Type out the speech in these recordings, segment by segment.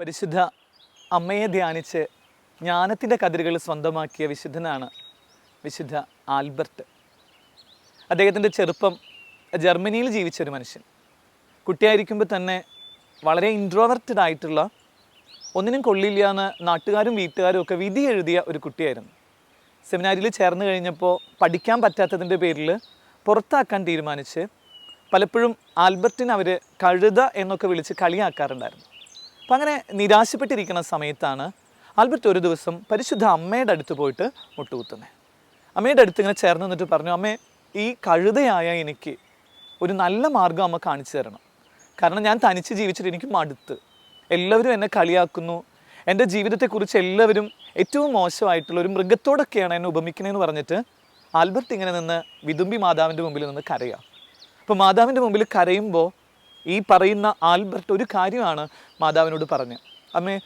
പരിശുദ്ധ അമ്മയെ ധ്യാനിച്ച് ജ്ഞാനത്തിന്റെ കതിരുകൾ സ്വന്തമാക്കിയ വിശുദ്ധനാണ് വിശുദ്ധ ആൽബർട്ട്. അദ്ദേഹത്തിന്റെ ചെറുപ്പം ജർമ്മനിയിൽ ജീവിച്ച ഒരു മനുഷ്യൻ. കുട്ടിയായിരിക്കുമ്പോൾ തന്നെ വളരെ ഇൻട്രോവർട്ടഡ് ആയിട്ടുള്ള ഒന്നിനും കൊള്ളില്ല എന്ന് നാട്ടുകാരും വീട്ടുകാരും ഒക്കെ വിധി എഴുതിയ ഒരു കുട്ടിയായിരുന്നു. സെമിനാരിയിൽ ചേർന്ന് കഴിഞ്ഞപ്പോൾ പഠിക്കാൻ പറ്റാത്തതിന്റെ പേരിൽ പുറത്താക്കാൻ തീരുമാനിച്ച് പലപ്പോഴും ആൽബർട്ടിനെ അവർ കഴുത എന്നൊക്കെ വിളിച്ച് കളിയാക്കാറുണ്ടായിരുന്നു. അപ്പം അങ്ങനെ നിരാശപ്പെട്ടിരിക്കുന്ന സമയത്താണ് ആൽബർട്ട് ഒരു ദിവസം പരിശുദ്ധ അമ്മയുടെ അടുത്ത് പോയിട്ട് മുട്ടുകുത്തുന്നത് അമ്മയുടെ അടുത്ത് ഇങ്ങനെ ചേർന്ന് നിന്നിട്ട് പറഞ്ഞു അമ്മേ ഈ കഴുതയായ എനിക്ക് ഒരു നല്ല മാർഗം അമ്മ കാണിച്ചു തരണം. കാരണം ഞാൻ തനിച്ച് ജീവിച്ചിട്ട് എനിക്ക് മടുത്ത്. എല്ലാവരും എന്നെ കളിയാക്കുന്നു. എന്റെ ജീവിതത്തെക്കുറിച്ച് എല്ലാവരും ഏറ്റവും മോശമായിട്ടുള്ള ഒരു മൃഗത്തോടൊക്കെയാണ് എന്നെ ഉപമിക്കണമെന്ന് പറഞ്ഞിട്ട് ആൽബർട്ട് ഇങ്ങനെ നിന്ന് വിതുമ്പി മാതാവിന്റെ മുമ്പിൽ നിന്ന് കരയാം. അപ്പോൾ മാതാവിന്റെ മുമ്പിൽ കരയുമ്പോൾ ഈ പറയുന്ന ആൽബർട്ട് ഒരു കാര്യമാണ് മാതാവിനോട് പറഞ്ഞത് അമ്മേ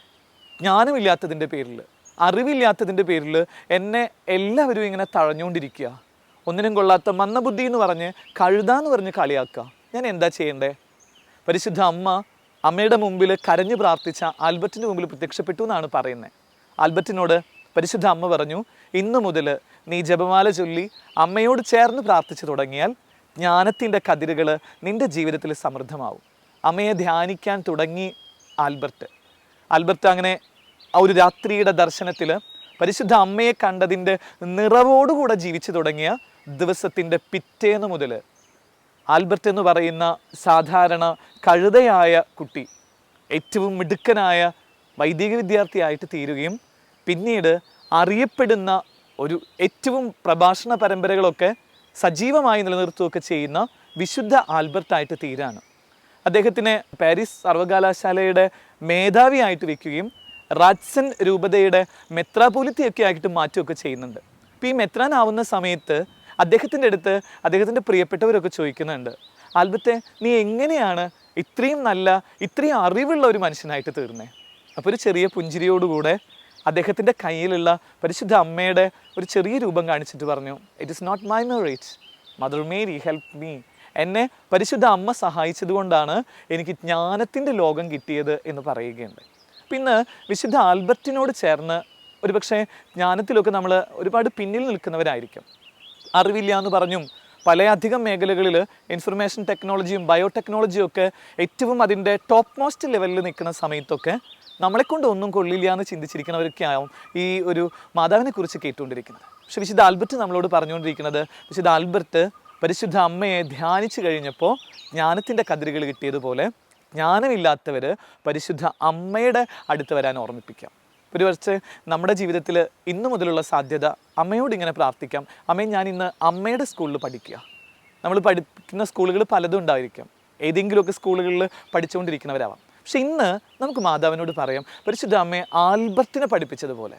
ജ്ഞാനമില്ലാത്തതിന്റെ പേരിൽ അറിവില്ലാത്തതിന്റെ പേരിൽ എന്നെ എല്ലാവരും ഇങ്ങനെ തഴഞ്ഞുകൊണ്ടിരിക്കുക. ഒന്നിനും കൊള്ളാത്ത മന്ദബുദ്ധി എന്ന് പറഞ്ഞ് കഴുതാന്ന് പറഞ്ഞ് കളിയാക്കുക. ഞാൻ എന്താ ചെയ്യേണ്ടേ? പരിശുദ്ധ അമ്മ അമ്മയുടെ മുമ്പിൽ കരഞ്ഞു പ്രാർത്ഥിച്ച ആൽബർട്ടിന്റെ മുമ്പിൽ പ്രത്യക്ഷപ്പെട്ടു എന്നാണ് പറയുന്നത്. ആൽബർട്ടിനോട് പരിശുദ്ധ അമ്മ പറഞ്ഞു ഇന്നു മുതൽ നീ ജപമാല ചൊല്ലി അമ്മയോട് ചേർന്ന് പ്രാർത്ഥിച്ചു തുടങ്ങിയാൽ ജ്ഞാനത്തിന്റെ കതിരുകൾ നിന്റെ ജീവിതത്തിൽ സമൃദ്ധമാവും. അമ്മയെ ധ്യാനിക്കാൻ തുടങ്ങി ആൽബർട്ട്. ആൽബർട്ട് അങ്ങനെ ആ ഒരു രാത്രിയുടെ ദർശനത്തിൽ പരിശുദ്ധ അമ്മയെ കണ്ടതിന്റെ നിറവോടുകൂടെ ജീവിച്ചു തുടങ്ങിയ ദിവസത്തിന്റെ പിറ്റേന്ന് മുതൽ ആൽബർട്ട് എന്ന് പറയുന്ന സാധാരണ കഴുതയായ കുട്ടി ഏറ്റവും മിടുക്കനായ വൈദിക വിദ്യാർത്ഥിയായിട്ട് തീരുകയും പിന്നീട് അറിയപ്പെടുന്ന ഒരു ഏറ്റവും പ്രഭാഷണ പരമ്പരകളൊക്കെ സജീവമായി നിലനിർത്തുകയൊക്കെ ചെയ്യുന്ന വിശുദ്ധ ആൽബർട്ടായിട്ട് തീരാണ്. അദ്ദേഹത്തിനെ പാരീസ് സർവകലാശാലയുടെ മേധാവിയായിട്ട് വയ്ക്കുകയും റാറ്റ്സൺ രൂപതയുടെ മെത്രാപോലിത്തിയൊക്കെ ആയിട്ട് മാറ്റുകയൊക്കെ ചെയ്യുന്നുണ്ട്. അപ്പോൾ ഈ മെത്രാനാവുന്ന സമയത്ത് അദ്ദേഹത്തിന്റെ അടുത്ത് അദ്ദേഹത്തിന്റെ പ്രിയപ്പെട്ടവരൊക്കെ ചോദിക്കുന്നുണ്ട് ആൽബത്തെ നീ എങ്ങനെയാണ് ഇത്രയും നല്ല ഇത്രയും അറിവുള്ള ഒരു മനുഷ്യനായിട്ട് തീർന്നേ? അപ്പോൾ ഒരു ചെറിയ പുഞ്ചിരിയോടുകൂടെ അദ്ദേഹത്തിന്റെ കയ്യിലുള്ള പരിശുദ്ധ അമ്മയുടെ ഒരു ചെറിയ രൂപം കാണിച്ചിട്ട് പറഞ്ഞു it is not my merit mother Mary help me എന്നെ പരിശുദ്ധ അമ്മ സഹായിച്ചതുകൊണ്ടാണ് എനിക്ക് ജ്ഞാനത്തിന്റെ ലോകം കിട്ടിയത് എന്ന് പറയുകയുണ്ട്. പിന്നെ വിശുദ്ധ ആൽബർട്ടിനോട് ചേർന്ന് ഒരുപക്ഷെ ജ്ഞാനത്തിലൊക്കെ നമ്മൾ ഒരുപാട് പിന്നിൽ നിൽക്കുന്നവരായിരിക്കും. അറിവില്ല എന്ന് പറഞ്ഞും പല അധികം മേഖലകളിൽ ഇൻഫർമേഷൻ ടെക്നോളജിയും ബയോടെക്നോളജിയും ഒക്കെ ഏറ്റവും അതിന്റെ ടോപ്പ് മോസ്റ്റ് ലെവലിൽ നിൽക്കുന്ന സമയത്തൊക്കെ നമ്മളെക്കൊണ്ട് ഒന്നും കൊള്ളില്ല എന്ന് ചിന്തിച്ചിരിക്കുന്നവരൊക്കെയാവും ഈ ഒരു മാതാവിനെ കുറിച്ച് കേട്ടുകൊണ്ടിരിക്കുന്നത്. പക്ഷെ വിശുദ്ധ ആൽബർട്ട് നമ്മളോട് പറഞ്ഞുകൊണ്ടിരിക്കുന്നത് വിശുദ്ധ ആൽബർട്ട് പരിശുദ്ധ അമ്മയെ ധ്യാനിച്ചു കഴിഞ്ഞപ്പോൾ ജ്ഞാനത്തിന്റെ കതിരുകൾ കിട്ടിയതുപോലെ ജ്ഞാനമില്ലാത്തവർ പരിശുദ്ധ അമ്മയുടെ അടുത്ത് വരാൻ ഓർമ്മിപ്പിക്കാം. വർഷം നമ്മുടെ ജീവിതത്തിൽ ഇന്നു മുതലുള്ള സാധ്യത അമ്മയോട് ഇങ്ങനെ പ്രാർത്ഥിക്കാം. അമ്മയെ ഞാൻ ഇന്ന് അമ്മയുടെ സ്കൂളിൽ പഠിക്കുക. നമ്മൾ പഠിക്കുന്ന സ്കൂളുകൾ പലതും ഉണ്ടായിരിക്കാം. ഏതെങ്കിലുമൊക്കെ സ്കൂളുകളിൽ പഠിച്ചുകൊണ്ടിരിക്കുന്നവരാവാം. പക്ഷെ ഇന്ന് നമുക്ക് മാതാവിനോട് പറയാം പരിശുദ്ധ അമ്മയെ ആൽബർട്ടിനെ പഠിപ്പിച്ചതുപോലെ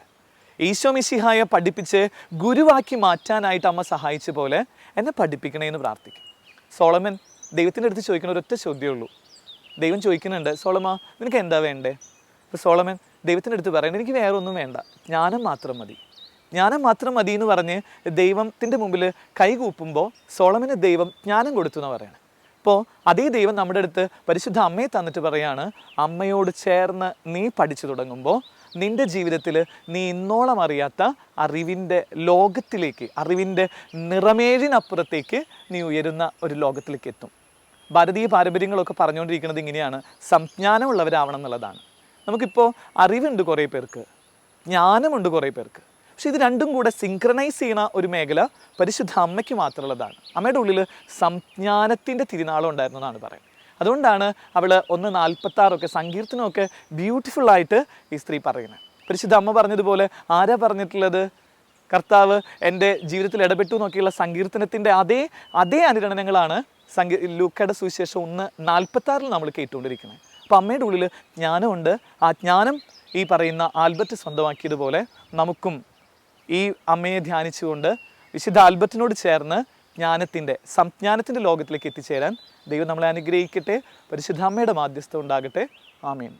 ഈശോ മിശിഹായെ പഠിപ്പിച്ച് ഗുരുവാക്കി മാറ്റാനായിട്ട് അമ്മ സഹായിച്ച പോലെ എന്നെ പഠിപ്പിക്കണേ എന്ന് പ്രാർത്ഥിക്കും. സോളമൻ ദൈവത്തിന്റെ അടുത്ത് ചോദിക്കുന്ന ഒരൊറ്റ ചോദ്യമേ ഉള്ളൂ. ദൈവം ചോദിക്കുന്നുണ്ട് സോളമ നിനക്ക് എന്താ വേണ്ടേ? അപ്പോൾ സോളമൻ ദൈവത്തിന്റെ അടുത്ത് പറയണ്ട എനിക്ക് വേറെ ഒന്നും വേണ്ട ജ്ഞാനം മാത്രം മതി. ജ്ഞാനം മാത്രം മതി എന്ന് പറഞ്ഞ് ദൈവത്തിന്റെ മുമ്പിൽ കൈകൂപ്പുമ്പോൾ സോളമന് ദൈവം ജ്ഞാനം കൊടുത്തു എന്ന് പറയണം അപ്പോൾ അതേ ദൈവം നമ്മുടെ അടുത്ത് പരിശുദ്ധ അമ്മയെ തന്നിട്ട് പറയാണ് അമ്മയോട് ചേർന്ന് നീ പഠിച്ചു തുടങ്ങുമ്പോൾ നിന്റെ ജീവിതത്തിൽ നീ ഇന്നോളം അറിയാത്ത അറിവിന്റെ ലോകത്തിലേക്ക് അറിവിന്റെ നിറമേഴിനപ്പുറത്തേക്ക് നീ ഉയരുന്ന ഒരു ലോകത്തിലേക്ക് എത്തും. ഭാരതീയ പാരമ്പര്യങ്ങളൊക്കെ പറഞ്ഞുകൊണ്ടിരിക്കുന്നത് ഇങ്ങനെയാണ് സംജ്ഞാനമുള്ളവരാവണം എന്നുള്ളതാണ്. നമുക്കിപ്പോൾ അറിവുണ്ട് കുറേ പേർക്ക് ജ്ഞാനമുണ്ട് കുറേ പേർക്ക്. പക്ഷെ ഇത് രണ്ടും കൂടെ സിങ്ക്രണൈസ് ചെയ്യുന്ന ഒരു മേഖല പരിശുദ്ധ അമ്മയ്ക്ക് മാത്രമുള്ളതാണ്. അമ്മയുടെ ഉള്ളിൽ സംജ്ഞാനത്തിന്റെ തിരുനാളം ഉണ്ടായിരുന്നതാണ് പറയുന്നത്. അതുകൊണ്ടാണ് അവൾ ഒന്ന് നാൽപ്പത്താറൊക്കെ സങ്കീർത്തനമൊക്കെ ബ്യൂട്ടിഫുള്ളായിട്ട് ഈ സ്ത്രീ പറയുന്നത്. പരിശുദ്ധ അമ്മ പറഞ്ഞതുപോലെ ആരാ പറഞ്ഞിട്ടുള്ളത്? കർത്താവ് എന്റെ ജീവിതത്തിൽ ഇടപെട്ടു നോക്കിയുള്ള സങ്കീർത്തനത്തിന്റെ അതേ അതേ അനുരണനങ്ങളാണ് സങ്കീ ലൂക്കയുടെ സുവിശേഷം ഒന്ന് നാൽപ്പത്താറിൽ നമ്മൾ കേട്ടുകൊണ്ടിരിക്കുന്നത്. അപ്പോൾ അമ്മയുടെ ഉള്ളിൽ ജ്ഞാനമുണ്ട്. ആ ജ്ഞാനം ഈ പറയുന്ന ആൽബർട്ട് സ്വന്തമാക്കിയതുപോലെ നമുക്കും ഈ അമ്മയെ ധ്യാനിച്ചുകൊണ്ട് വിശുദ്ധ ആൽബർട്ടിനോട് ചേർന്ന് ജ്ഞാനത്തിന്റെ സംജ്ഞാനത്തിന്റെ ലോകത്തിലേക്ക് എത്തിച്ചേരാൻ ദൈവം നമ്മളെ അനുഗ്രഹിക്കട്ടെ പരിശുദ്ധ അമ്മയുടെ മാധ്യസ്ഥം ഉണ്ടാകട്ടെ. ആമീൻ.